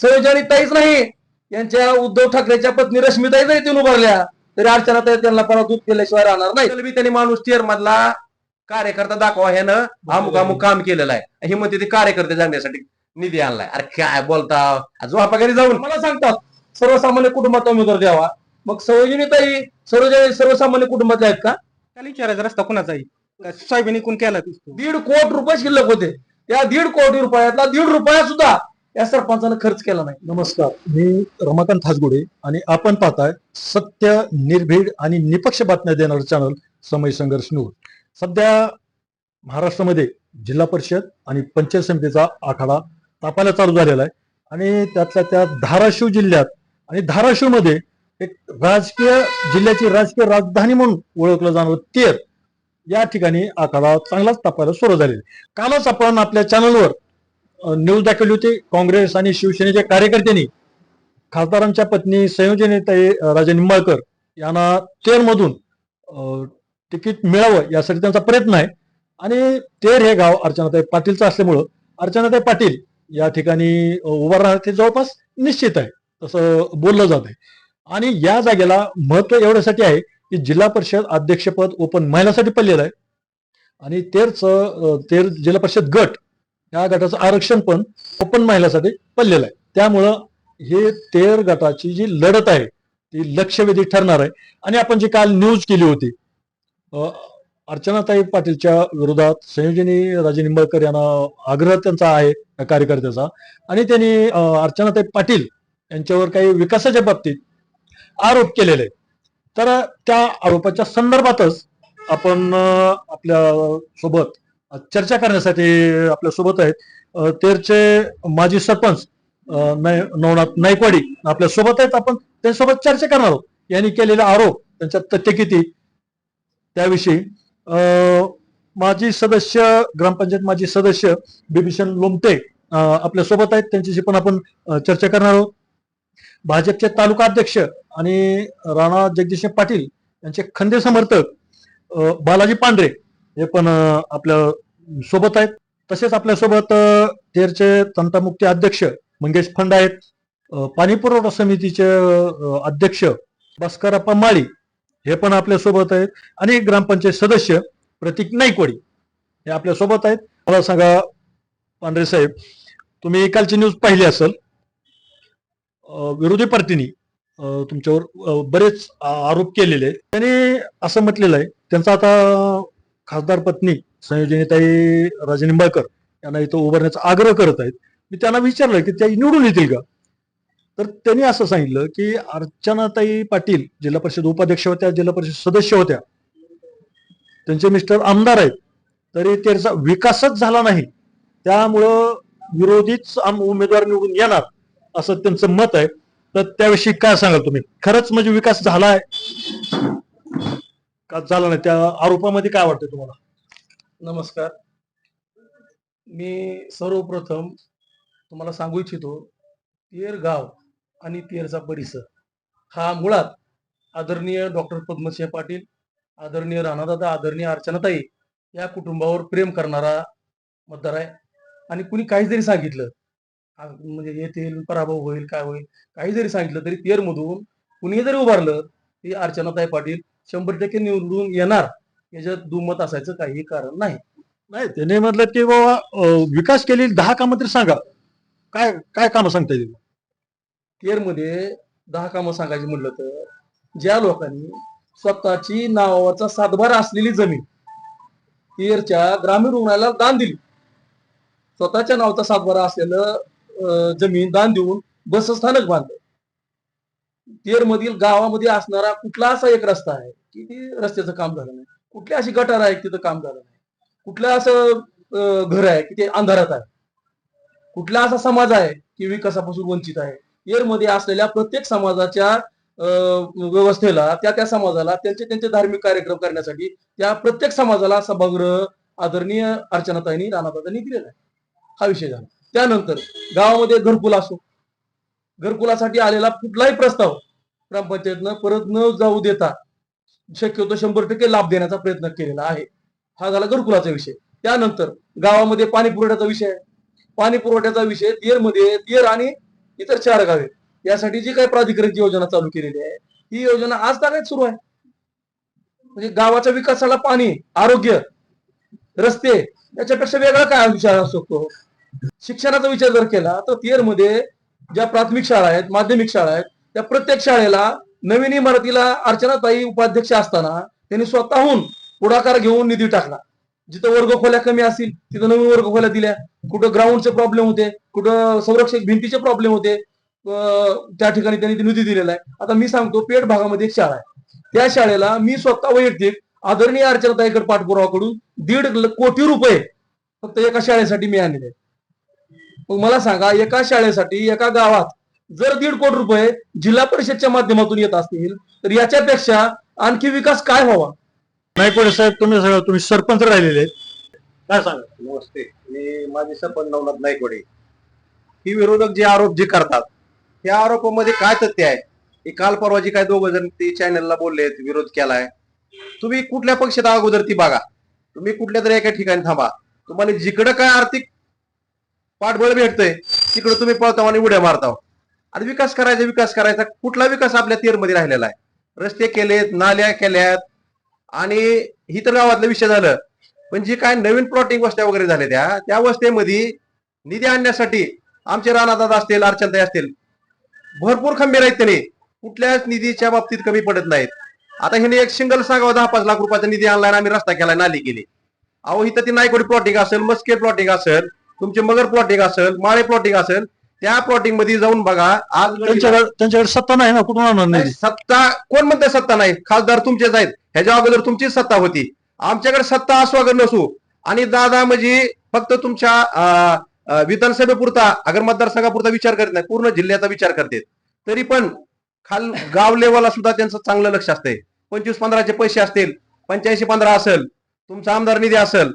सहजानी ताईच नाही. यांच्या उद्धव ठाकरेच्या पत्नी रश्मीताई जरी तीन उभारल्या तरी अर्चना ताई त्यांना परत दूध केल्याशिवाय राहणार नाही. त्यांनी माणूस टिअर मधला कार्यकर्ता दाखवा ह्यानं. अमुक अमुक काम केलेलं आहे. ही म्हणते ते कार्यकर्ते जागण्यासाठी निधी आणलाय. अरे काय बोलता? झोपा घरी जाऊन. मला सांगतात सर्वसामान्य कुटुंबात उमेदवार द्यावा. मग सरोजिनीताई सर्व सर्वसामान्य कुटुंबातले आहेत का? त्याला विचारायचा रस्ता कोणाचा सोयाबीन कोण केला दीड कोटी रुपये शिल्लक होते. त्या दीड कोटी रुपयातला दीड रुपया सुद्धा या सरपंचानं खर्च केला नाही. नमस्कार. मी रमाकांत हासगुडे आणि आपण पाहताय सत्य निर्भीड आणि निपक्ष बातम्या देणारं चॅनल समय संघर्ष न्यूज सध्या महाराष्ट्रामध्ये जिल्हा परिषद आणि पंचायत समितीचा आखाडा तापायला चालू झालेला आहे. आणि त्यातल्या त्या धाराशिव जिल्ह्यात आणि धाराशिवमध्ये एक राजकीय जिल्ह्याची राजकीय राजधानी म्हणून ओळखलं जाणारं तेर या ठिकाणी आखाडा चांगलाच तापायला सुरू झालेला आहे. कालच आपण आपल्या चॅनलवर न्यूज दाखवली होती. काँग्रेस आणि शिवसेनेच्या कार्यकर्त्यांनी. खासदारांच्या पत्नी संयोजनेताई अ, राजा निंबाळकर यांना तेरमधून तिकीट मिळावं यासाठी त्यांचा प्रयत्न आहे. आणि तेर हे गाव अर्चनाताई पाटीलचं असल्यामुळं अर्चनाताई पाटील या ठिकाणी अ, राहणार ते जवळपास निश्चित आहे. तसं बोललं जात आहे. आणि या जागेला महत्त्व एवढ्यासाठी आहे की जिल्हा परिषद अध्यक्षपद ओपन महिलासाठी पडलेलं आहे. आणि तेरचं तेर जिल्हा परिषद गट या गटाचं आरक्षण पण ओपन महिलासाठी पडलेलं आहे. त्यामुळं हे तेर गटाची जी लढत आहे ती लक्षवेधी ठरणार आहे. आणि आपण जी काल न्यूज केली होती अर्चनाताई पाटीलच्या विरोधात संयोजनी राजे निंबाळकर यांना आग्रह त्यांचा आहे या कार्यकर्त्याचा. आणि त्यांनी अर्चनाताई पाटील यांच्यावर काही विकासाच्या बाबतीत आरोप केलेले तर त्या आरोपाच्या संदर्भातच आपण आपल्यासोबत चर्चा करण्यासाठी आपल्यासोबत आहेत. तेरचे माजी सरपंच नय- नवनाथ नाईकवाडी आपल्यासोबत आहेत. आपण त्यांच्यासोबत चर्चा करणार आहोत. यांनी केलेला आरोप त्यांच्या तथ्य किती? त्याविषयी माजी सदस्य ग्रामपंचायत माजी सदस्य बिभीषण लोमटे आपल्यासोबत आहेत. त्यांच्याशी पण आपण चर्चा करणार आहोत. भाजपचे तालुका अध्यक्ष आणि राणा जगदीश पाटील यांचे खंदे समर्थक बालाजी पांढरे हे पण आपल्यासोबत आहेत. तसेच आपल्यासोबत तेरचे तंटामुक्ती अध्यक्ष मंगेश फंड आहेत. पाणी पुरवठा समितीचे अध्यक्ष भास्करप्पा माळी हे पण आपल्यासोबत आहेत. आणि ग्रामपंचायत सदस्य प्रतीक नाईकवाडी हे आपल्यासोबत आहेत. मला सांगा पांढरे साहेब तुम्ही कालची न्यूज पाहिली असेल. विरोधी पार्टीनी तुमच्यावर बरेच आरोप केलेले त्यांनी असं म्हटलेलं आहे. त्यांचा आता खासदार पत्नी संयोजनीताई राजनिंबाळकर यांना इथं उभारण्याचा आग्रह करत आहेत. मी त्यांना विचारलं की त्या निवडून येतील का? तर त्यांनी असं सांगितलं की अर्चनाताई पाटील जिल्हा परिषद उपाध्यक्ष होत्या जिल्हा परिषद सदस्य होत्या. त्यांचे मिस्टर आमदार आहेत. तरी त्याचा विकासच झाला नाही. त्यामुळं विरोधीच आम- उमेदवार निवडून येणार असं त्यांचं मत आहे. तर त्याविषयी काय सांगाल तुम्ही? खरंच म्हणजे विकास झाला आहे का झाला नाही? त्या आरोपामध्ये काय वाटतं तुम्हाला? नमस्कार. मी सर्वप्रथम तुम्हाला सांगू इच्छितो तेर गाव आणि तेरचा परिसर हा मुळात आदरणीय डॉक्टर पद्मसिंह पाटील आदरणीय राणादादा आदरणीय अर्चनाताई या कुटुंबावर प्रेम करणारा मतदार आहे. आणि कुणी काही जरी सांगितलं म्हणजे येथील पराभव होईल काय होईल काही जरी सांगितलं तरी तेरमधून कुणी जरी उभारलं ती अर्चनाताई पाटील शंभर टक्के निवडून येणार. याच्यात दुमत असायचं काही कारण नाही. नाही त्याने म्हटलं की बाबा विकास केलेली दहा कामं तरी सांगा. काय काय कामं सांगता येईल केअरमध्ये दहा कामं सांगायची म्हटलं तर ज्या लोकांनी स्वतःची नावाचा सातबारा असलेली जमीन केअरच्या ग्रामीण रुग्णालयाला दान दिली. स्वतःच्या नावाचा सातबारा असलेलं जमीन दान देऊन बसस्थानक बांधलं. तेर मधील गावामध्ये असणारा कुठला असा एक रस्ता आहे की ते रस्त्याचं काम झालं नाही. कुठल्या अशी गटार आहे तिथं काम झालं नाही. कुठलं असं घर आहे की ते अंधारात आहे. कुठला असा समाज आहे की विकासापासून वंचित आहे. येरमध्ये असलेल्या प्रत्येक समाजाच्या अं, व्यवस्थेला त्या त्या समाजाला त्यांचे त्यांचे धार्मिक कार्यक्रम करण्यासाठी त्या प्रत्येक समाजाला सभागृह आदरणीय अर्चनाताईंनी राणाताईंनी दिलेला आहे. हा विषय झाला. त्यानंतर गावामध्ये घरकुल असो. घरकुलासाठी आलेला कुठलाही प्रस्ताव ग्रामपंचायतनं परत न जाऊ देता शक्यतो शंभर टक्के लाभ देण्याचा प्रयत्न केलेला आहे. हा झाला घरकुलाचा विषय. त्यानंतर गावामध्ये पाणी पुरवठ्याचा विषय. आहे पाणी पुरवठ्याचा विषय तेरमध्ये तेर आणि इतर चार गावे. यासाठी जी काही प्राधिकरणची योजना चालू केलेली आहे ही योजना आज तागायत सुरू आहे. म्हणजे गावाच्या विकासाला पाणी आरोग्य रस्ते याच्यापेक्षा वेगळा काय विचार असू शकतो? शिक्षणाचा विचार जर केला तर तियरमध्ये ज्या प्राथमिक शाळा आहेत माध्यमिक शाळा आहेत त्या प्रत्येक शाळेला नवीन इमारतीला अर्चनाताई उपाध्यक्ष असताना त्यांनी स्वतःहून पुढाकार घेऊन निधी टाकला. जिथं वर्ग खोल्या कमी असतील तिथं नवीन वर्ग खोल्या दिल्या. कुठं ग्राउंडचे प्रॉब्लेम होते कुठं संरक्षक भिंतीचे प्रॉब्लेम होते त्या ठिकाणी त्यांनी निधी दिलेला आहे. आता मी सांगतो पेठ भागामध्ये एक शाळा आहे. त्या शाळेला मी स्वतः वैयक्तिक आदरणीय अर्चनाताईकडे पाठपुरावा कडून दीड कोटी रुपये फक्त एका शाळेसाठी मी आणलेले मग मला सांगा एका शाळेसाठी एका गावात जर दीड कोटी रुपये जिल्हा परिषदच्या माध्यमातून येत असतील तर याच्यापेक्षा आणखी विकास काय व्हावा? नायकोडे साहेब तुम्ही सगळं तुम्ही सरपंच राहिलेले आहेत. काय सांगा नमस्ते. मी माझे सरपंच नवनाथ नायकोडे ही विरोधक जे आरोप जे करतात त्या आरोपामध्ये काय तथ्य आहे? हे काल परवा जे काय दोघ जण ते चॅनलला बोलले विरोध केलाय. तुम्ही कुठल्या पक्षात अगोदर ती बघा. तुम्ही कुठल्या तरी एका ठिकाणी थांबा. तुम्हाला जिकडं काय आर्थिक पाठबळ भेटतंय तिकडं तुम्ही पळताव आणि उड्या मारताव. आता विकास करायचा विकास करायचा. कुठला विकास आपल्या तेरमध्ये राहिलेला आहे? रस्ते केलेत नाल्या केल्यात. आणि ही तर गावातला विषय झालं. पण जे काय नवीन प्लॉटिंग वस्त्या वगैरे झाल्या त्या त्या वस्त्यामध्ये निधी आणण्यासाठी आमचे राणादादा असतील अर्चनताई असतील भरपूर खंबीर आहेत त्यांनी. कुठल्याच निधीच्या बाबतीत कमी पडत नाहीत. आता ह्याने एक सिंगल सांगावं दहा पाच लाख रुपयाचा निधी आणलाय आणि आम्ही रस्ता केला नाली केली. अहो इथं ती नायकोडी प्लॉटिंग असेल मस्के प्लॉटिंग असेल तुमचे मगर प्लॉटिंग असेल माळे प्लॉटिंग असेल त्या प्लॉटिंगमध्ये जाऊन बघा आज त्यांच्याकडे त्यांच्याकडे सत्ता नाही ना कुठून आणणार नाही, सत्ता कोण म्हणते सत्ता नाही? खासदार तुमचेच आहेत. ह्याच्या अगोदर तुमचीच सत्ता होती. आमच्याकडे सत्ता असो अगर नसू आणि दादा म्हणजे फक्त तुमच्या विधानसभेपुरता अगर मतदारसंघापुरता विचार करत नाही पूर्ण जिल्ह्याचा विचार करते. तरी पण खाल गाव लेवलला सुद्धा त्यांचं चांगलं लक्ष असते पंचवीस पंधराचे पैसे असतील पंच्याऐंशी पंधरा असेल तुमचा आमदार निधी असेल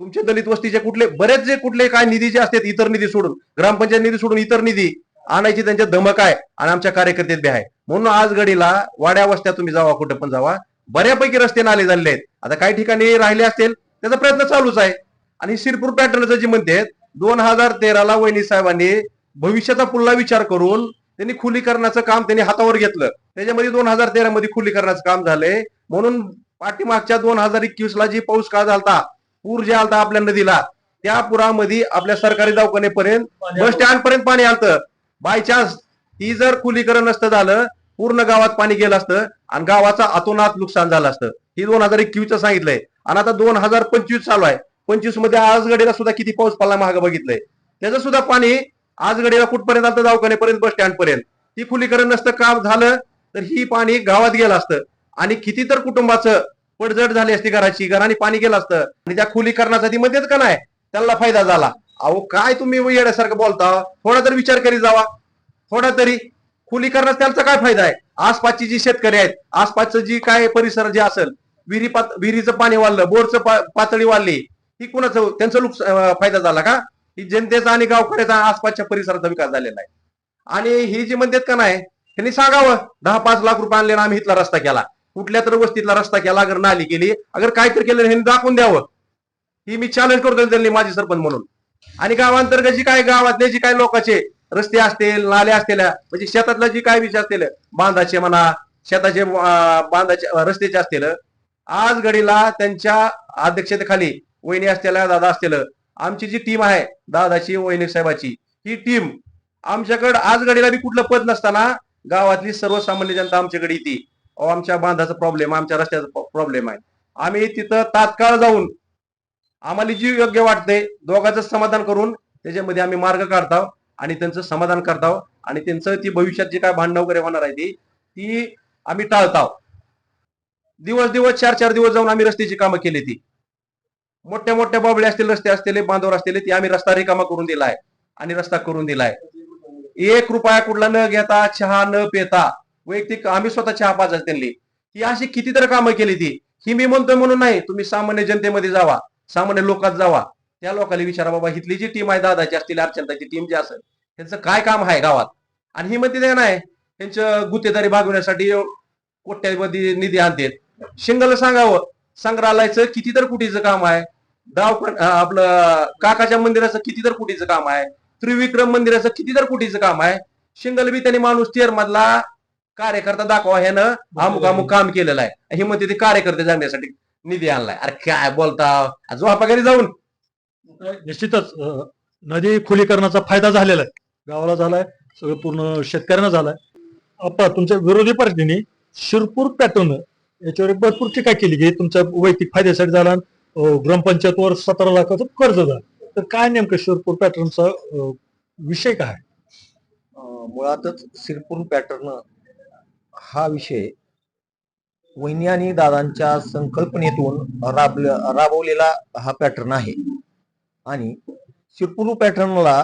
तुमचे दलित वस्तीचे कुठले बरेच जे कुठले काय निधी जे असतात इतर निधी सोडून ग्रामपंचायत निधी सोडून इतर निधी आणायची त्यांच्या धमक आहे आणि आमच्या कार्यकर्त्यात बी आहे. म्हणून आज घडीला वाड्या वस्त्या तुम्ही जावा कुठं पण जावा बऱ्यापैकी रस्ते नाले झालेले आहेत. आता काही ठिकाणी राहिले असतील त्याचा प्रयत्न चालूच आहे. आणि शिरपूर पॅटर्नचं जे म्हणते दोन हजार तेराला वहिनी साहेबांनी भविष्याचा पुन्हा विचार करून त्यांनी खुलीकरणाचं काम त्यांनी हातावर घेतलं. त्याच्यामध्ये दोन हजार तेरा मध्ये खुलीकरणाचं काम झालंय. म्हणून पाठीमागच्या दोन हजार एकवीस ला जी पाऊस काळ होता पूर जे आलता आपल्या नदीला. त्या पुरामध्ये आपल्या सरकारी दवाखान्यापर्यंत बस स्टँड पर्यंत पाणी आलतं. बाय चान्स ती जर खुलीकरण नसतं झालं पूर्ण गावात पाणी गेलं असतं आणि गावाचा अतोनात नुकसान झालं असतं. ही दोन हजार एकवीस सांगितलंय. आणि आता दोन हजार पंचवीस चालू आहे. पंचवीसमध्ये आज गडीला सुद्धा किती पाऊस पडला महाग बघितलंय. त्याचं सुद्धा पाणी आज गडीला कुठपर्यंत आलं दवाखान्यापर्यंत बस स्टँड पर्यंत ती खुलीकरण नसतं काम झालं तर ही पाणी गावात गेलं असतं. आणि किती तर कुटुंबाचं पडझड झाली असती घराची घराने पाणी गेलं असतं. आणि त्या खुलीकरणाचा ती मध्येच का नाही? त्यांना फायदा झाला. अहो काय तुम्ही येण्यासारखं बोलता? थोडा तरी विचार करीत जावा. थोडा तरी. खुलीकरणात त्यांचा काय फायदा आहे? आसपासची जी शेतकरी आहेत आसपासचं जी काय परिसर जे असेल विहिरी पात विहिरीचं पाणी वाढलं बोरचं पा- पातळी वाढली ही कुणाचं त्यांचं नुकस फायदा झाला का? ही जनतेचा आणि गावकऱ्याचा आसपासच्या परिसराचा विकास झालेला आहे. आणि ही जी म्हणतात का नाही त्यांनी सांगावं दहा पाच लाख रुपये आणले आम्ही इथला रस्ता केला. कुठल्या तर वस्तीतला रस्ता केला अगर नाली केली अगर काहीतरी केलं हे दाखवून द्यावं. ही मी चॅलेंज करतो त्यांनी माझी सरपंच म्हणून. आणि गावांतर्गत जी काय गावातले जी काय लोकांचे रस्ते असतील नाले असतील म्हणजे शेतातला जी काय विषय असतील बांधाचे म्हणा शेताचे बांधाचे रस्त्याचे असतील आज घडीला त्यांच्या अध्यक्षतेखाली वहिनी असलेल्या दादा असतील आमची जी टीम आहे दादाची वहिनी साहेबाची ही टीम आमच्याकडे आज घडीला बी कुठलं पद नसताना गावातली सर्वसामान्य जनता आमच्याकडे येते. आमच्या बांधाचा प्रॉब्लेम आमच्या रस्त्याचा प्रॉब्लेम आहे. आम्ही तिथं तात्काळ जाऊन आम्हाला जी योग्य वाटते दोघांचं समाधान करून त्याच्यामध्ये आम्ही मार्ग काढतो आणि त्यांचं समाधान करतो आणि त्यांचं ती भविष्यात जी काय भांडणं वगैरे होणार आहे ती ती आम्ही टाळतो दिवस दिवस चार चार दिवस जाऊन आम्ही रस्त्याची कामं केली ती. मोठ्या मोठ्या बाबळे असतील रस्ते असलेले बांधवर असलेले ती आम्ही रस्ता रिकामा करून दिलाय आणि रस्ता करून दिलाय. एक रुपया कुठला न घेता चहा न पिता वैयक्तिक आम्ही स्वतः चहा पाजायचं त्यांनी. ही अशी किती तर कामं केली ती. ही मी म्हणतोय म्हणून नाही तुम्ही सामान्य जनतेमध्ये जावा सामान्य लोकात जावा. त्या लोकांनी विचारा बाबा हिथली जी टीम आहे दादाची असतील अर्चनताची टीम जी असेल त्यांचं काय काम आहे गावात? आणि ही म्हणते नाही त्यांचं गुत्तेदारी भागवण्यासाठी कोट्यामध्ये निधी आणतील शिंगल सांगावं संग्रहालयाचं किती तर कुटीचं काम आहे दवाखान आपलं काकाच्या मंदिराचं किती तर कुटीचं काम आहे त्रिविक्रम मंदिराचं किती तर कुटीचं काम आहे शिंगल बी त्यांनी माणूस टिअर मधला कार्यकर्ता दाखवा ह्यानं अमुक अमुक काम केलेलं आहे. हे म्हणते ते कार्यकर्ते जाण्यासाठी निधी आणलाय. अरे काय बोलता? झोपा घरी जाऊन. निश्चितच नदी खुलीकरणाचा फायदा झालेला आहे. गावाला झालाय सगळं पूर्ण शेतकऱ्यांना झालाय. आता तुमच्या विरोधी पार्टीने शिरपूर पॅटर्न याच्यावर एक भरपूर टीका केली की तुमच्या वैयक्तिक फायद्यासाठी झाला ग्रामपंचायतवर सतरा लाखाचं कर्ज झालं. तर काय नेमकं शिरपूर पॅटर्नचा विषय काय? मुळातच सिरपूर पॅटर्न हा विषय वहिनी आणि दादांच्या संकल्पनेतून राबल राबवलेला हा पॅटर्न आहे. आणि सिरपूर पॅटर्नला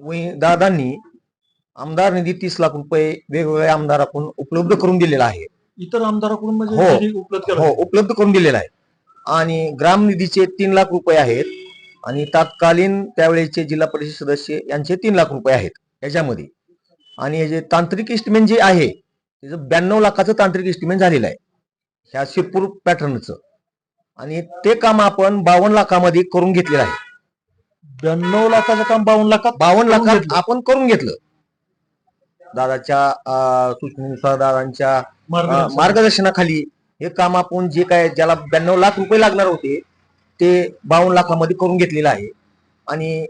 वही दादांनी आमदार निधी तीस लाख रुपये वेगवेगळ्या आमदाराकडून उपलब्ध करून दिलेला आहे. इतर आमदाराकडून म्हणजे हो. उपलब्ध हो उपलब्ध करून दिलेला आहे. आणि ग्राम निधीचे तीन लाख रुपये आहेत. आणि तात्कालीन त्यावेळेचे जिल्हा परिषद सदस्य यांचे तीन लाख रुपये आहेत याच्यामध्ये. आणि हे जे तांत्रिक इस्टिमेंट जे आहे त्याचं ब्याण्णव लाखाचं तांत्रिक इस्टिमेंट झालेलं आहे. ह्या शिरपूर पॅटर्नचं आणि ते काम आपण बावन्न लाखामध्ये करून घेतलेलं आहे. ब्याण्णव लाखाचं काम बावन्न लाखात बावन्न लाखात. आपण करून घेतलं. दादाच्या सूचनेनुसार दादांच्या अं, मार्गदर्शन. मार्गदर्शनाखाली हे काम आपण जे काय ज्याला ब्याण्णव लाख रुपये लागणार होते ते बावन्न लाखामध्ये करून घेतलेलं आहे. आणि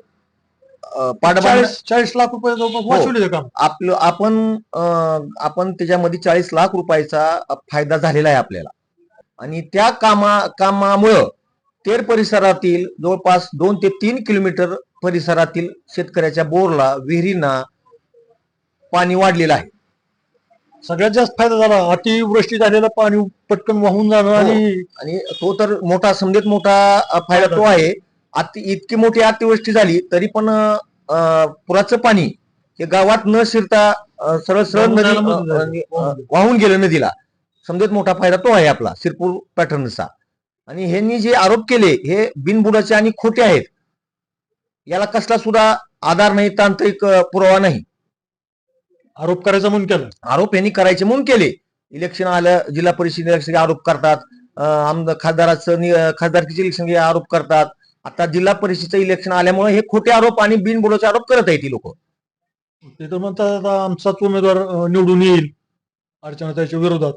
चाळीस चाळीस लाख रुपये जवळपास वाचवले काम. आपलं आपण अं, आपण त्याच्यामध्ये चाळीस लाख रुपयाचा फायदा झालेला आहे आपल्याला. आणि त्या कामा कामामुळं तेर परिसरातील जवळपास दोन ते तीन किलोमीटर परिसरातील शेतकऱ्याच्या बोरला विहिरींना पाणी वाढलेलं आहे. सगळ्यात जास्त फायदा झाला. अतिवृष्टी झालेलं पाणी पटकन वाहून जाणं आणि आणि तो तर मोठा समजेत मोठा अ, फायदा तो आहे. अति इतकी मोठी अतिवृष्टी झाली तरी पण अ, पुराचं पाणी हे गावात न शिरता सरळ सरळ वाहून नदी. अ, वाहून गेलं नदीला. समजेत मोठा फायदा तो आहे आपला सिरपूर पॅटर्नचा. आणि ह्यांनी जे आरोप केले हे बिनबुडाचे आणि खोटे आहेत. याला कसला सुद्धा आधार नाही तांत्रिक पुरावा नाही. आरोप करायचा म्हणून केलं. आरोप यांनी करायचे म्हणून केले. इलेक्शन आलं जिल्हा परिषद इलेक्शन आरोप करतात. आमदार खासदाराचं खासदारकीचे इलेक्शन आरोप करतात. आता जिल्हा परिषदचं इलेक्शन आल्यामुळे हे खोटे आरोप आणि बिनबुडाचे आरोप करत आहेत ती लोक. ते तर म्हणतात आता आमचाच उमेदवार अं, निवडून येईल अर्चना त्याच्या विरोधात.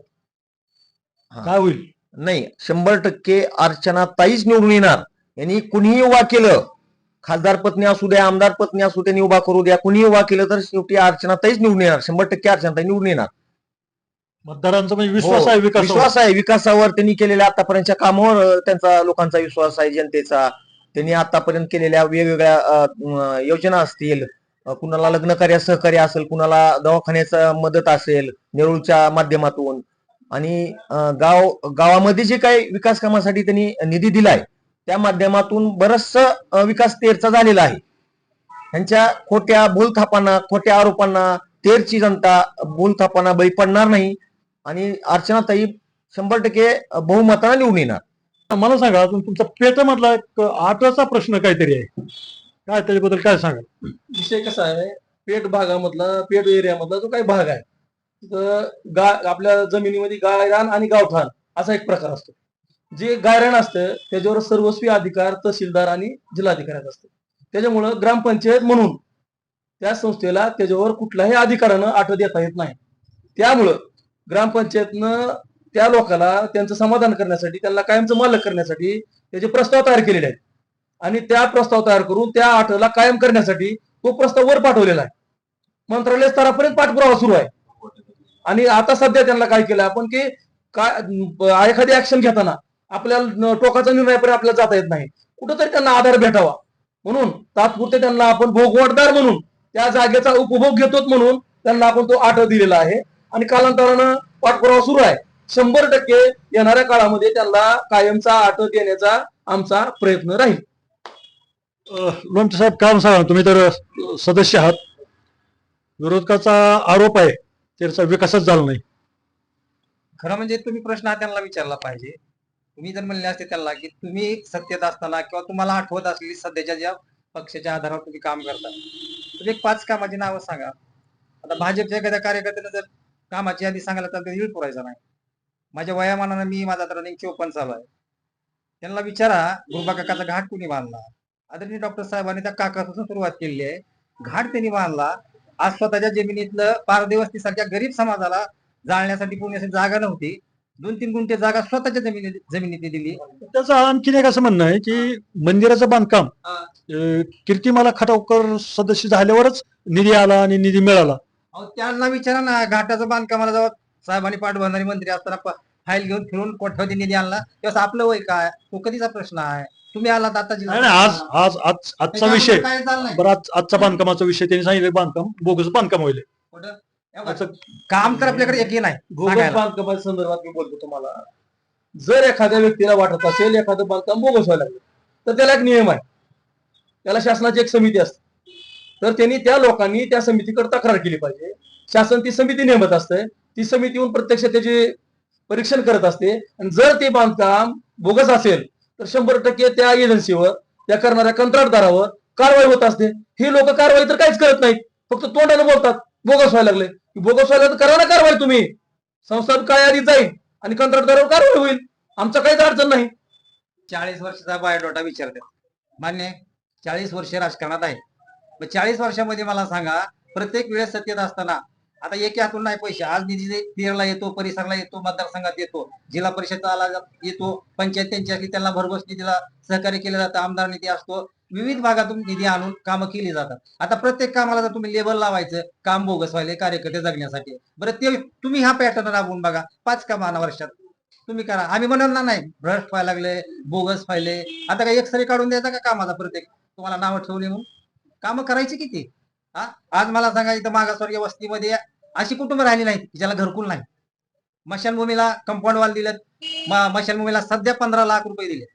हा. काय होईल? नाही शंभर टक्के अर्चना ताईच निवडून येणार. यांनी कुणीही उभा केलं खासदार पत्नी असू द्या आमदार पत्नी असू त्यांनी उभा करू द्या कुणीही उभा केलं तर शेवटी अर्चना ताईच निवडून येणार. शंभर टक्के अर्चना ताई निवडून येणार. मतदारांचा म्हणजे विश्वास आहे हो, विकास विश्वास आहे. विकासावर त्यांनी केलेल्या आतापर्यंतच्या कामावर अ, त्यांचा लोकांचा विश्वास आहे जनतेचा. त्यांनी आतापर्यंत केलेल्या वेगवेगळ्या योजना असतील कुणाला लग्न कार्य सहकार्य असेल कुणाला दवाखान्याचा मदत असेल नेरूळच्या माध्यमातून. आणि गाव गावामध्ये जे काही विकास कामासाठी त्यांनी निधी दिलाय त्या माध्यमातून बरचस विकास तेरचा झालेला आहे. त्यांच्या खोट्या बोलथापांना खोट्या आरोपांना तेरची जनता बोलथापांना बळी पडणार नाही. आणि अर्चनाताई शंभर टक्के बहुमताने निवडून येणार. मला सांगा अजून तुमचा पेटामधला एक आटाचा प्रश्न काहीतरी आहे. काय त्याच्याबद्दल काय सांगा विषय कसा आहे पेट भागामधला पेट एरियामधला जो काही भाग आहे तिथं गा आपल्या जमिनीमध्ये गायरान आणि गावठाण असा एक प्रकार असतो. जे गायरान असतं त्याच्यावर सर्वस्वी अधिकार तहसीलदार आणि जिल्हाधिकाऱ्याचा असतो. त्याच्यामुळं ग्रामपंचायत म्हणून त्या संस्थेला त्याच्यावर कुठल्याही अधिकारानं आठ देता येत नाही. त्यामुळं ग्रामपंचायतनं त्या लोकाला त्यांचं समाधान करण्यासाठी त्यांना कायमचं मालक करण्यासाठी त्याचे प्रस्ताव तयार केलेले आहेत. आणि त्या प्रस्ताव तयार करून त्या आठला कायम करण्यासाठी तो प्रस्ताव वर पाठवलेला आहे. मंत्रालय स्तरापर्यंत पाठपुरावा सुरू आहे. आणि आता सध्या त्यांना काय केलं आपण की काय एखादी ऍक्शन घेताना आपल्याला टोकाचा निर्णयापर्यंत आपल्याला जाता येत नाही. कुठंतरी त्यांना आधार भेटावा. म्हणून तात्पुरते त्यांना आपण भोगवटदार म्हणून त्या जागेचा उपभोग घेतो म्हणून त्यांना आपण तो आठ दिलेला आहे. आणि कालांतरानं पाठपुरावा सुरू आहे. शंभर टक्के येणाऱ्या काळामध्ये त्यांना कायमचा आठ देण्याचा आमचा प्रयत्न राहील. लोणचे साहेब काय सांगा तुम्ही तर सदस्य आहात. विरोधकाचा आरोप आहे त्याचा विकासच झाला नाही. खरं म्हणजे तुम्ही प्रश्न हा त्यांना विचारला पाहिजे. तुम्ही जर म्हणले असते त्यांना की तुम्ही सत्तेत असताना किंवा तुम्हाला आठवत असलेली सध्याच्या ज्या पक्षाच्या आधारावर तुम्ही काम करता तुम्ही एक पाच कामाची नावं सांगा. आता भाजपच्या एखाद्या कार्यकर्त्यानं जर कामाची यादी सांगायला तर ते पुरायचा नाही. माझ्या वयामानानं मी माझा आता रनिंग चोपन्न चालू आहे. त्यांना विचारा गुरुबा काकाचा घाट कुणी बांधला? आदरणीय डॉक्टर साहेबांनी त्या काकापासून सुरुवात केलेली आहे. घाट त्यांनी बांधला. आज स्वतःच्या जमिनीतलं पारदेवस्ती सारख्या गरीब समाजाला जाळण्यासाठी पुण्यासाठी जागा नव्हती. दोन तीन गुंठे जागा स्वतःच्या जमिनीत जमिनीत दिली. त्याचं आणखीन एक असं म्हणणं आहे की मंदिराचं बांधकाम कीर्तिमाला खटावकर सदस्य झाल्यावरच निधी आला आणि निधी मिळाला. त्यांना विचारा ना घाटाचं बांधकामाला जेव्हा साहेबांनी पाटबंधारी मंत्री असताना फाईल घेऊन फिरून कोट्यावधी निधी आणला? तेव्हा आपलं वय काय? तो कधीचा प्रश्न आहे? तुम्ही आलात आता नाही नाही, आज आज आज आजचा विषय. काय चाललंय? बरं आज आजचा बांधकामाचा विषय. त्यांनी सांगितलं बांधकाम बोगस बांधकाम होईल कुठं? हे बघा, याचं काम तर आपल्याकडे एकही नाही बोगस सांगायला. बांधकामाच्या संदर्भात मी बोलतो तुम्हाला. जर एखाद्या व्यक्तीला वाटत असेल एखादं बांधकाम बोगस व्हायला लागलं तर त्याला एक नियम आहे. त्याला शासनाची एक समिती असते. तर त्यांनी त्या लोकांनी त्या समितीकडे तक्रार केली पाहिजे. शासन ती समिती नेमत असते. ती समिती येऊन प्रत्यक्ष त्याचे परीक्षण करत असते. आणि जर ते बांधकाम बोगस असेल तर शंभर टक्के त्या एजन्सीवर त्या करणाऱ्या कंत्राटदारावर कारवाई होत असते. ही लोक कारवाई तर काहीच करत नाहीत. फक्त तोंडाने बोलतात बोगस व्हायला लागले. बोगस व्हायला तर करा ना कारवाई तुम्ही. संस्था काय आधी जाईल आणि कंत्राटदारावर कारवाई होईल. आमचा काहीच अडचण नाही. चाळीस वर्षाचा बायोडोटा विचारते. मान्य चाळीस वर्ष राजकारणात आहे. मग चाळीस वर्षामध्ये मला सांगा प्रत्येक वेळेस सत्तेत असताना आता एके हातून नाही पैसे. आज निधी तीरला येतो परिसरला येतो मतदारसंघात येतो. जिल्हा परिषद आला येतो पंचायत त्यांची असली त्यांना भरघोस निधीला सहकार्य केलं जातं आमदार निधी असतो. विविध भागातून निधी आणून कामं केली जातात. आता प्रत्येक कामाला जर तुम्ही लेबल लावायचं काम बोगस व्हायले कार्यकर्ते जगण्यासाठी. बरं ते तुम्ही हा पॅटर्न राबवून बघा. पाच कामा वर्षात. तुम्ही करा. आम्ही म्हणणार नाही. भ्रष्ट व्हायला लागले बोगस व्हायले. आता काय एक्सरे काढून द्यायचा का कामाचा प्रत्येक? तुम्हाला नावं ठेवली म्हणून. कामं करायची किती? हा? आज मला सांगा इथं मागासवर्गीय वस्तीमध्ये अशी कुटुंब राहिली नाहीत ज्याला घरकुल नाही. मशानभूमीला कंपाऊंड वाल दिलेत. मशानभूमीला सध्या पंधरा लाख रुपये दिले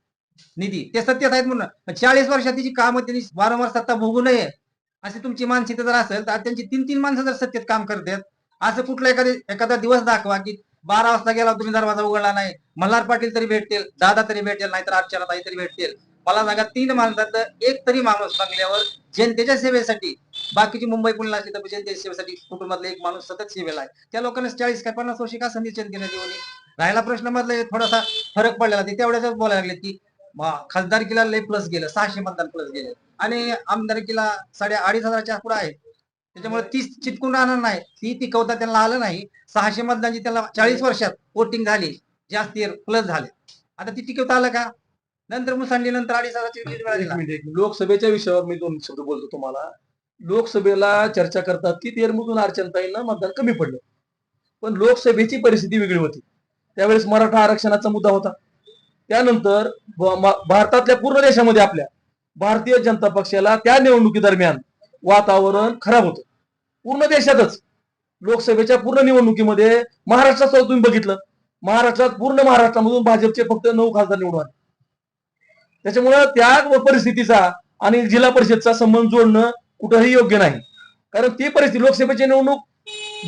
निधी. ते सत्यच आहेत म्हणून. चाळीस वर्षात तिची कामं त्यांनी वारंवार सत्ता भोगू नये. अशी तुमची मानसिकता जर असेल तर त्यांची तीन तीन माणसं जर सत्तेत काम करतात असं कुठला एखादी एखादा दिवस दाखवा की बारा वाजता गेला तुम्ही दरवाजा उघडला नाही. मल्हार पाटील तरी भेटतील दादा तरी भेटेल नाहीतर अर्चना ताई तरी भेटतील. मला सांगा तीन माणसातलं एक तरी माणूस बंगल्यावर जनतेच्या सेवेसाठी बाकीची मुंबई पुण्याला असली तर जनतेच्या सेवेसाठी कुटुंबातला एक माणूस सतत सेवेला आहे. त्या लोकांना चाळीस काय पन्नास वर्षी का संधी जनतेने देऊ नये राहिला प्रश्न मधला थोडासा फरक पडलेला ते तेवढ्याच बोलायला लागले की खासदारकीला लय प्लस गेलं. सहाशे मतदान प्लस गेले. आणि आमदारकीला साडे अडीच हजाराच्या पुढे आहे. त्याच्यामुळे तीस चिटकून राहणार नाही. ती टिकवता त्यांना आलं नाही. सहाशे मतदानची त्यांना चाळीस वर्षात वोटिंग झाली जास्त प्लस झाले. आता ती टिकवता आलं का? नंतर मुसांडी नंतर अडीच हजाराची. लोकसभेच्या विषयावर मी दोन शब्द बोलतो तुम्हाला. लोकसभेला चर्चा करतात की तेरमधून अर्चनताईंना मतदान कमी पडलं. पण लोकसभेची परिस्थिती वेगळी होती. त्यावेळेस मराठा आरक्षणाचा मुद्दा होता. त्यानंतर भारतातल्या पूर्ण देशामध्ये आपल्या भारतीय जनता पक्षाला त्या निवडणुकी दरम्यान वातावरण खराब होतं. पूर्ण देशातच लोकसभेच्या पूर्ण निवडणुकीमध्ये महाराष्ट्रात तुम्ही बघितलं. महाराष्ट्रात पूर्ण महाराष्ट्रामधून भाजपचे फक्त नऊ खासदार निवडून आले. त्याच्यामुळं त्या परिस्थितीचा आणि जिल्हा परिषदचा संबंध जोडणं कुठंही योग्य नाही. कारण ती परिस्थिती लोकसभेची निवडणूक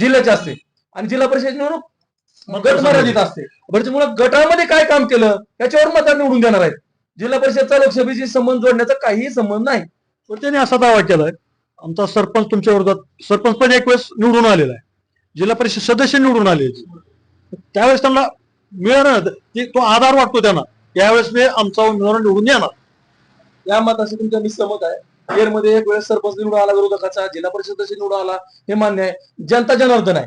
जिल्ह्याची असते आणि जिल्हा परिषद निवडणूक गट मर्यादित असते. त्याच्यामुळे गटामध्ये काय काम केलं त्याच्यावर मतदार निवडून देणार आहेत. जिल्हा परिषदचा लोकसभेशी संबंध जोडण्याचा काहीही संबंध नाही. तर त्यांनी असा दावा केलाय. आमचा सरपंच तुमच्या विरोधात सरपंच पण एक वेळेस निवडून आलेला आहे. जिल्हा परिषद सदस्य निवडून आले त्यावेळेस त्यांना मिळणार की तो आधार वाटतो त्यांना. त्यावेळेस मी आमचा उमेदवार निवडून येणार. या मताशी तुमच्या निसहमत आहे. येरमध्ये एक वेळेस सरपंच निवडून आला विरोधकाचा जिल्हा परिषद सदस्य निवडून आला हे मान्य आहे. जनता जनार्दन आहे.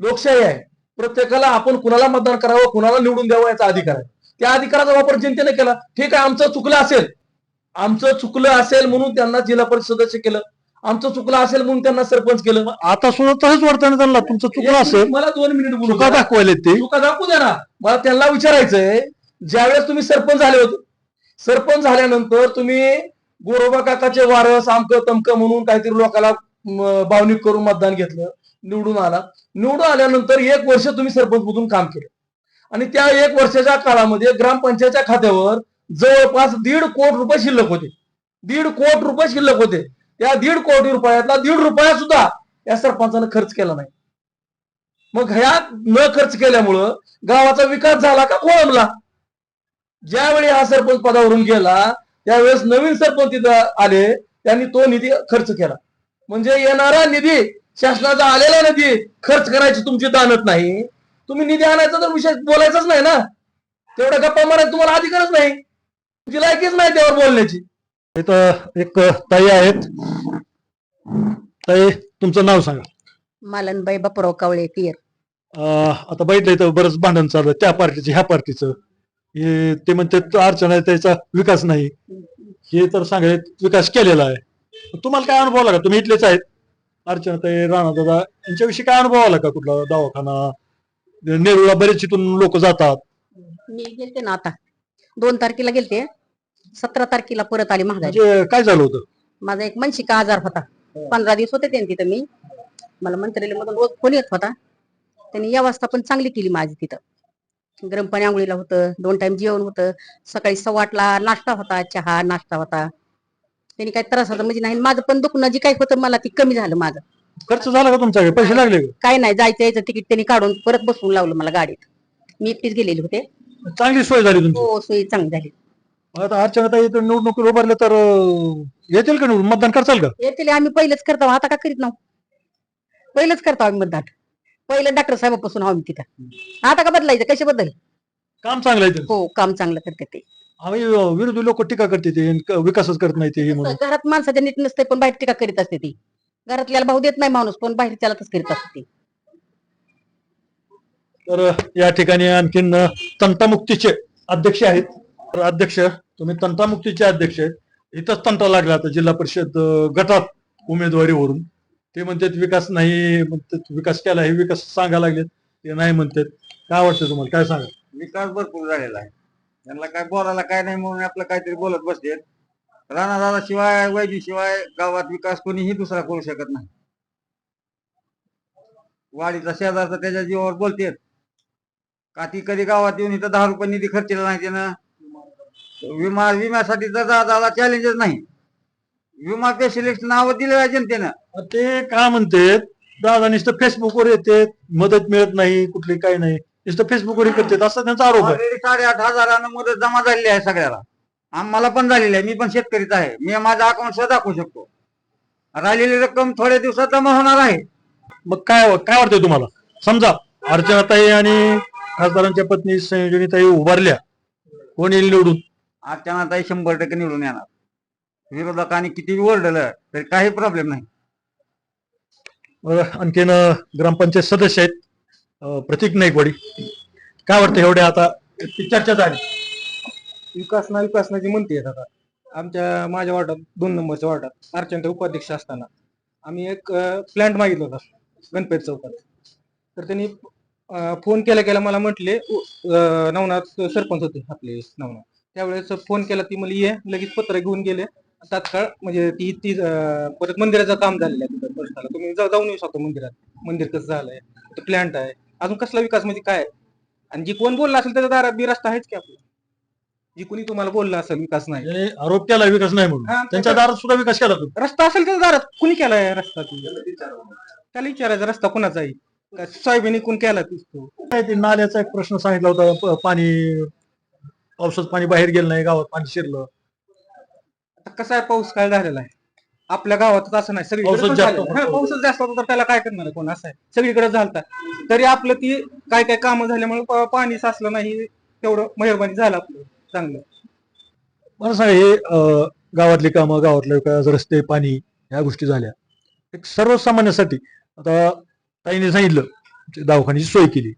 लोकशाही आहे. प्रत्येकाला आपण कुणाला मतदान करावं कुणाला निवडून द्यावं याचा अधिकार आहे. त्या अधिकाराचा वापर जनतेने केला. ठीक आहे आमचं चुकलं असेल. आमचं चुकलं असेल म्हणून त्यांना जिल्हा परिषद सदस्य केलं. आमचं चुकलं असेल म्हणून त्यांना सरपंच केलं. आता सुद्धा तसंच वाटतं त्यांना. तुमचं चुकलं असेल मला दोन मिनिट बोलू द्या. दाखवायला ते चुका दाखवू द्या ना. मला त्यांना विचारायचंय ज्यावेळेस तुम्ही सरपंच झाले होते सरपंच झाल्यानंतर तुम्ही गोरोबा काकाचे वारस आमक तमक म्हणून काहीतरी लोकांना भावनिक करून मतदान घेतलं निवडून आला. निवडून आल्यानंतर एक वर्ष तुम्ही सरपंच मधून काम केलं. आणि त्या एक वर्षाच्या काळामध्ये ग्रामपंचायतच्या खात्यावर जवळपास दीड कोटी रुपये शिल्लक होते. दीड कोटी रुपये शिल्लक होते. त्या दीड कोटी रुपयातला दीड रुपया सुद्धा या सरपंचानं खर्च केला नाही. मग ह्या न खर्च केल्यामुळं गावाचा विकास झाला का खोळंबला? ज्यावेळी हा सरपंच पदावरून गेला त्यावेळेस नवीन सरपंच तिथं आले त्यांनी तो निधी खर्च केला. म्हणजे येणारा निधी शासनाचा आलेला निधी खर्च करायची तुमची दानत नाही. तुम्ही निधी आणायचा तर विषय बोलायचाच नाही ना. तेवढा गप्पा मारायचा तुम्हाला अधिकारच नाही. तुमची लायकीच नाही त्यावर बोलण्याची. इथं एक ताई आहेत. ताई तुमचं नाव सांगा. मालनबाई बापराव कावळे पियर. अं, आता बघितलं इथं बरंच भांडण चालू आहे त्या पार्टीचं ह्या पार्टीचं. ते म्हणते अडचण आहे त्याचा विकास नाही. हे तर सांगायत विकास केलेला आहे. तुम्हाला काय अनुभव आला का? तुम्ही इथलेच आहेत. अर्चना ताई राणा दादा यांच्याविषयी काय अनुभव आला का कुठला दवाखाना? नेरूळला बरेच इथून लोक जातात. मी गेलते ना आता. दोन तारखेला गेलते. सतरा तारखेला परत आली महागारी म्हणजे काय झालं होतं? माझा एक मनशिका आजार होता. पंधरा दिवस होते त्यांनी तिथं मी. मला मंत्रालयामधून रोज फोन येत होता. त्यांनी व्यवस्था पण चांगली केली माझी तिथं. गरम पाणी आंघोळीला होतं दोन टाइम जेवण होतं. सकाळी सव्वा आठला नाश्ता होता चहा नाश्ता होता. त्यांनी काही त्रास होता म्हणजे नाही माझं पण दुखणं जे काही होतं मला ते कमी झालं माझं. खर्च झाला का तुमच्याकडे? पैसे लागले का? काय नाही जायचं यायचं तिकीट त्यांनी काढून परत बसवून लावलं मला गाडीत. मी एकटीच गेलेले होते. चांगली सोय झाली तुमची. हो सोयी चांगली झाली. आता अर्चना इथं निवडणुकीला उभारले तर अं, येतील का निवडून? मतदान करचाल का? येतील आम्ही पहिलेच करतो आता का करीत नव्हतो पहिलेच करतो आम्ही मतदान. पहिलं डॉक्टर साहेबापासून आम्ही तिथं. आता का बदलायचं? कसे बदल? काम चांगलं आहे त्यांचं. हो काम चांगलं करते ते. आम्ही विरोधी लोक टीका करते ते क- विकासच करत नाही ते हे म्हणून. घरात माणसाच्या नीट नसते पण बाहेर टीका करीत असते ती. घरातल्याला भाऊ देत नाही माणूस पण बाहेर त्याला तसं करीत असते ती. तर या ठिकाणी आणखीन अं, तंटामुक्तीचे अध्यक्ष आहेत. तर अध्यक्ष तुम्ही तंटामुक्तीचे अध्यक्ष आहेत. इथंच तंटा लागला आता जिल्हा परिषद अं, गटात उमेदवारीवरून. ते म्हणतात विकास नाही म्हणतात विकास केला हे विकास सांगा लागलेत. ते नाही म्हणतात. काय वाटतं तुम्हाला? काय सांगा विकास भरपूर झालेला आहे. त्यांना काय बोलायला काय नाही म्हणून आपलं काहीतरी बोलत बसतेत राणा शिवाय वैजी शिवाय गावात विकास कोणीही दुसरा करू शकत नाही. वाडीचा शेजारचा त्याच्या जीवावर बोलतेत. का ती कधी गावात येऊन इथं दहा रुपये निधी खर्चला नाही त्यानं विमा विम्यासाठी तर दादाला चॅलेंजच नाही. विमा स्पेशलिस्ट नाव आहे जनतेनं ते काय म्हणतात? दादा नुसतं फेसबुकवर येते मदत मिळत नाही कुठली काही नाही. नुसतं फेसबुकवर करतात असा त्यांचा आरोप आहे. साडेआठ हजारानं मदत जमा झालेली आहे सगळ्याला. आम्हाला पण झालेली आहे मी पण शेतकरीच आहे. मी माझं अकाउंट सुद्धा दाखवू शकतो. राहिलेली रक्कम थोड्या दिवसात जमा होणार आहे. मग काय काय वाटतंय तुम्हाला? समजा अर्चनाताई आणि खासदारांच्या पत्नी संयोजनीताई उभारल्या. कोण येईल निवडून? अर्चनाताई शंभर टक्के निवडून येणार. विरोधकांनी किती ओरडलं तरी काही प्रॉब्लेम नाही. आणखीन अं, ग्रामपंचायत सदस्य आहेत अं, प्रतीक नाईकवाडी. काय वाटतं एवढे आता इतकी चर्चा झाली? विकासना विकासनाची म्हणते आता. आमच्या माझ्या वार्डात दोन नंबरच्या वार्डात अर्चना उपाध्यक्ष असताना आम्ही एक प्लॅन्ट मागितला होता गणपती चौकात. तर त्यांनी फोन केला केला मला म्हटले अं, नवनाथ सरपंच होते आपले नवनाथ. त्यावेळेस फोन केला ती मला ये लगेच पत्र घेऊन गेले. तात्काळ म्हणजे ती ती परत मंदिराचं काम झालेलं आहे तिथं परिसराला तुम्ही जा- जाऊन येऊ शकतो मंदिरात. मंदिर कसं झालंय प्लॅन्ट आहे अजून कसला विकास म्हणजे काय? आणि जी कोण बोलला असेल त्याच्या दारात बी रस्ता आहेच की आपला. जी कोणी तुम्हाला बोललं असेल विकास नाही. आरोप केला विकास नाही म्हणून. त्यांच्या दारात सुद्धा विकास केला तुम्ही? रस्ता असेल त्याच्या दारात कुणी केलाय रस्ता ती? त्याला विचारायचा रस्ता कुणाचा आहे? काय सोयाबीन कोण केला दिसतो काय ते नाल्याचा एक प्रश्न सांगितला होता प- पाणी पावसाचं पाणी बाहेर गेलं नाही गावात पाणी शिरलं. आता कसा आहे पाऊस काय झालेला आहे? आपल्या गावातच असं नाही सगळीकडे पाऊसच जास्त. होता. हा, पाऊसच जास्त होता तर त्याला काय करणार आहे कोण? असं आहे. सगळीकडे झालता. तरी आपलं ती काय काय कामं झाल्यामुळे पा- पाणी साचलं नाही तेवढं मेहरबानी झालं आपलं चांगलं. मला सांगा हे अं, गावातली कामं गावातले विकास रस्ते पाणी ह्या गोष्टी झाल्या. एक सर्वसामान्यासाठी आता ताईने सांगितलं म्हणजे दवाखान्याची सोय केली.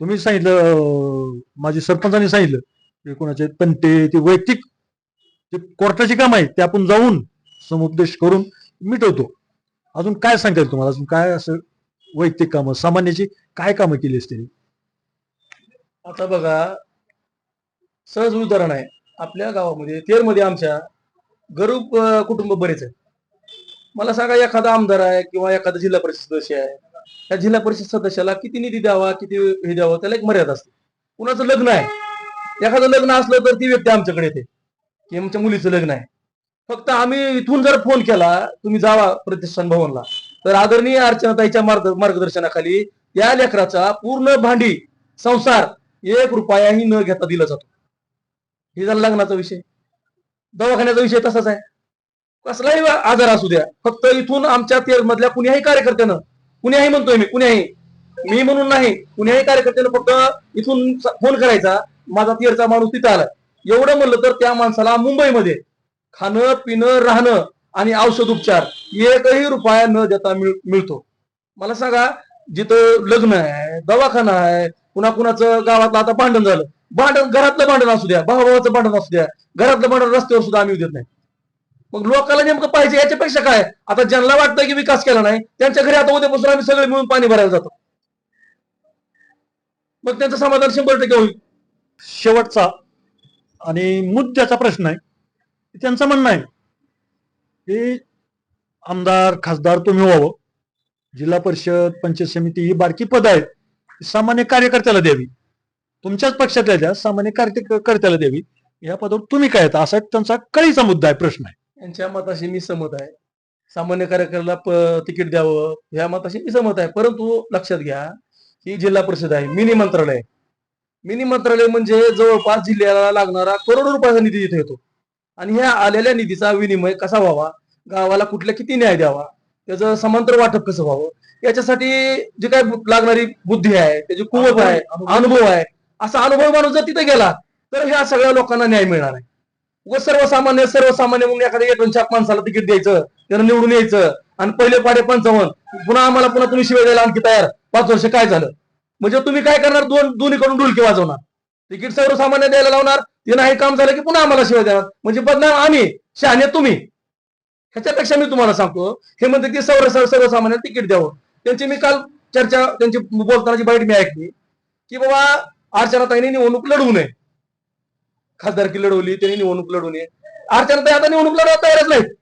तुम्ही सांगितलं अं, माझे सरपंचांनी सांगितलं की कोणाचे तंटे ते वैयक्तिक जे कोर्टाची काम आहे ते आपण जाऊन समुपदेश करून मिटवतो. अजून काय सांगता येईल तुम्हाला? अजून काय असं वैयक्तिक कामं सामान्याची काय कामं केली असतील? आता बघा सहज उदाहरण आहे. आपल्या गावामध्ये तेरमध्ये आमच्या गरीब कुटुंब बरेच आहेत. मला सांगा एखादा आमदार आहे किंवा एखादा जिल्हा परिषद सदस्य आहे त्या जिल्हा परिषद सदस्याला किती निधी द्यावा किती हे द्यावा? त्याला एक मर्यादा असते. कुणाचं लग्न आहे? एखादं लग्न असलं तर ती व्यक्ती आमच्याकडे येते. की आमच्या मुलीचं लग्न आहे. फक्त आम्ही इथून जर फोन केला तुम्ही जावा प्रतिष्ठान भवनला. तर आदरणीय अर्चनाताईच्या मार्ग मार्गदर्शनाखाली या लेकराचा पूर्ण भांडी संसार एक रुपयाही न घेता दिला जातो. हे झाला लग्नाचा विषय. दवाखान्याचा विषय तसाच आहे. कसलाही आजार असू द्या फक्त इथून आमच्या तेर मधल्या कुण्याही कार्यकर्त्यानं कुण्याही म्हणतोय मी कुण्याही मी म्हणून नाही कुण्याही कार्यकर्त्यानं फक्त इथून फोन करायचा माझा तेरचा माणूस तिथं आला. एवढं म्हणलं तर त्या माणसाला मुंबईमध्ये खाणं पिणं राहणं आणि औषध उपचार एकही रुपया न देता मिळतो. मला सांगा जिथं लग्न आहे दवाखाना आहे कुणा कुणाचं गावातलं आता भांडण झालं. भांडण घरातलं भांडण असू द्या भावाभावाचं भांडण असू द्या घरातलं भांडण रस्त्यावर सुद्धा आम्ही देत नाही. मग लोकांना नेमकं पाहिजे याच्यापेक्षा काय? आता ज्यांना वाटतं की विकास केला नाही त्यांच्या घरी आता उद्यापासून आम्ही सगळे मिळून पाणी भरायला जातो. मग त्यांचं समाधान शंभर टक्के होईल. शेवटचा आणि मुद्द्याचा प्रश्न आहे. त्यांचं म्हणणं आहे. की आमदार खासदार तुम्ही व्हावं. जिल्हा परिषद पंचायत समिती ही बारकी पद आहेत. सामान्य कार्यकर्त्याला द्यावी. तुमच्याच पक्षातल्या द्या सामान्य कार्यकर्त्याला द्यावी या पदावर तुम्ही काय येता? असा त्यांचा कळीचा मुद्दा आहे प्रश्न आहे. यांच्या मताशी मी सहमत आहे. सामान्य कार्यकर्त्याला तिकीट द्यावं या मताशी मी सहमत आहे. परंतु लक्षात घ्या ही जिल्हा परिषद आहे मिनी मंत्रालय मिनी मंत्रालय म्हणजे जवळपास जिल्ह्याला लागणारा करोडो रुपयाचा निधी इथे येतो. आणि ह्या आलेल्या निधीचा विनिमय कसा व्हावा? गावाला कुठल्या किती न्याय द्यावा? त्याचं समांतर वाटप कसं व्हावं? याच्यासाठी जी काय लागणारी बुद्धी आहे त्याची कुवत आहे अनुभव आहे असा अनुभव माणूस जर तिथे गेला तर ह्या सगळ्या लोकांना न्याय मिळणार आहे. व सर्वसामान्य सर्वसामान्य म्हणून एखाद्या एटून छाप माणसाला तिकीट द्यायचं त्यानं निवडून यायचं आणि पहिले पाडे पंचावन्न पुन्हा आम्हाला पुन्हा तुम्ही शिवाय द्यायला आणखी तयार. पाच वर्ष काय झालं? म्हणजे तुम्ही काय करणार? दोन दोन्हीकडून डुलकी वाजवणार. तिकीट सर्वसामान्य द्यायला लावणार. ते नाही काम झालं की पुन्हा आम्हाला शिवाय देणार. म्हणजे बदनाम आम्ही शहाणे तुम्ही. ह्याच्यापेक्षा मी तुम्हाला सांगतो हे म्हणते की सर्व सर्वसामान्य तिकीट द्यावं. त्यांची मी काल चर्चा त्यांची बोलतानाची बाईट मी ऐकली की बाबा अर्चनाताईने निवडणूक लढवू नये. खासदारकी लढवली त्यांनी निवडणूक लढवू नये. अर्चनाताई आता निवडणूक लढवत तयारच नाहीत.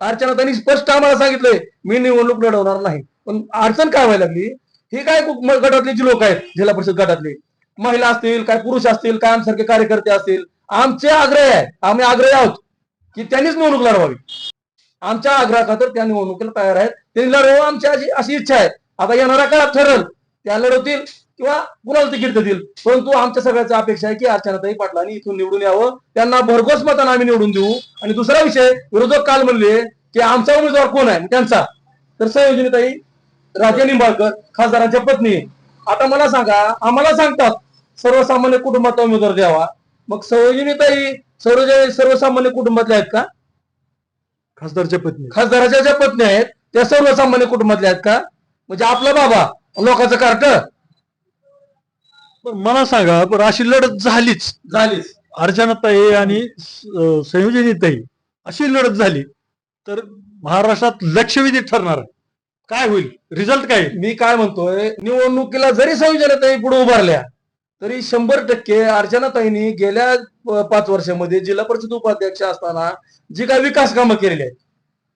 अर्चनाताईंनी स्पष्ट आम्हाला सांगितलंय मी निवडणूक लढवणार नाही. पण अडचण काय व्हायला लागली? हे काय गटातले गटातली जी लोक आहेत जिल्हा परिषद गटातले. महिला असतील काय पुरुष असतील काय आमसारखे कार्यकर्ते असतील आमचे आग्रह आहे आम्ही आग्रही आहोत की त्यांनीच निवडणूक लढवावी. आमच्या आग्रहाखातर त्या निवडणुकीला तयार आहेत. त्यांनी लढवावं आमची अशी अशी इच्छा आहे. आता येणारा काळात ठरल त्या लढवतील किंवा कुणाला तिकीट देतील. परंतु आमच्या सगळ्याचा अपेक्षा आहे की अर्चनाताई पाटलांनी इथून निवडून यावं. त्यांना भरघोस मतानं आम्ही निवडून देऊ. आणि दुसरा विषय विरोधक काल म्हणले की आमचा उमेदवार कोण आहे? त्यांचा. तर संयोजनीताई राजे निंबाळकर खासदारांच्या पत्नी. आता मला सांगा आम्हाला सांगतात सर्वसामान्य कुटुंबाचा उमेदवार द्यावा. मग संयोजनीताई सर्व सर्वसामान्य कुटुंबातल्या आहेत का? खासदारच्या पत्नी. खासदाराच्या ज्या पत्नी आहेत त्या सर्वसामान्य कुटुंबातल्या आहेत का? म्हणजे आपला बाबा लोकांचं कार्ट पण मला सांगा पण अशी लढत झालीच. झालीच. अर्चनाताई आणि संयोजनीताई अशी लढत झाली. तर महाराष्ट्रात लक्षवेधी ठरणार आहे. काय होईल? रिझल्ट काय मी काय म्हणतोय निवडणुकीला जरी संयोजनाताई पुढे उभारल्या तरी शंभर टक्के अर्चनाताईंनी गेल्या पाच वर्षामध्ये जिल्हा परिषद उपाध्यक्ष असताना जी काही विकास कामं केलेली आहेत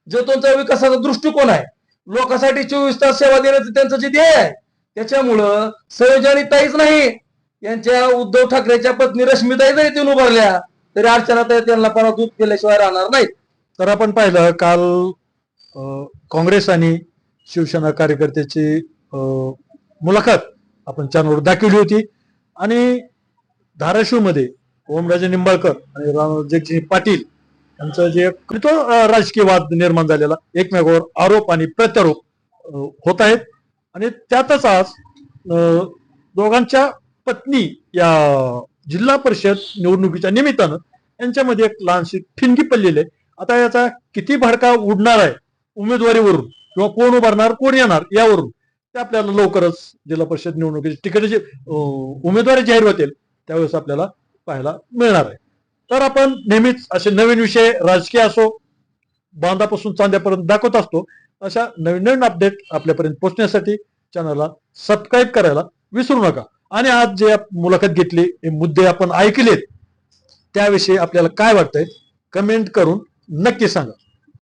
जो त्यांचा विकासाचा दृष्टिकोन आहे लोकांसाठी चोवीस तास सेवा देण्याचं त्यांचं जे ध्येय आहे त्याच्यामुळं संयोजनीताईच नाही यांच्या उद्धव ठाकरेच्या पत्नी रश्मीताई जरी तिथून उभारल्या तरी अर्चनाताई त्यांना पराभूत केल्याशिवाय राहणार नाही तर आपण पाहिलं काल काँग्रेस आणि शिवसेना कार्यकर्त्याची मुलाखत आपण चॅनलवर दाखवली होती. आणि धाराशिवमध्ये ओमराजे निंबाळकर आणि राम पाटील यांचं जे तो राजकीय वाद निर्माण झालेला एकमेकावर आरोप आणि प्रत्यारोप होत आहेत. आणि त्यातच आज दोघांच्या पत्नी या जिल्हा परिषद निवडणुकीच्या निमित्तानं यांच्यामध्ये एक लहानशी ठिणगी पडलेली आहे. आता याचा किती भडका उडणार आहे? उमेदवारीवरून किंवा कोण उभारणार कोण येणार यावरून ते आपल्याला लवकरच जिल्हा परिषद निवडणुकीची तिकीटाची अं, उमेदवारी जाहीर होतील त्यावेळेस आपल्याला पाहायला मिळणार आहे. तर आपण नेहमीच असे नवीन विषय राजकीय असो बांधापासून चांद्यापर्यंत दाखवत असतो अशा नवीन नवीन अपडेट आपल्यापर्यंत पोहोचण्यासाठी चॅनलला सबस्क्राईब करायला विसरू नका. आणि आज जे मुलाखत घेतली हे मुद्दे आपण ऐकलेत त्याविषयी आपल्याला काय वाटतंय कमेंट करून नक्की सांगा.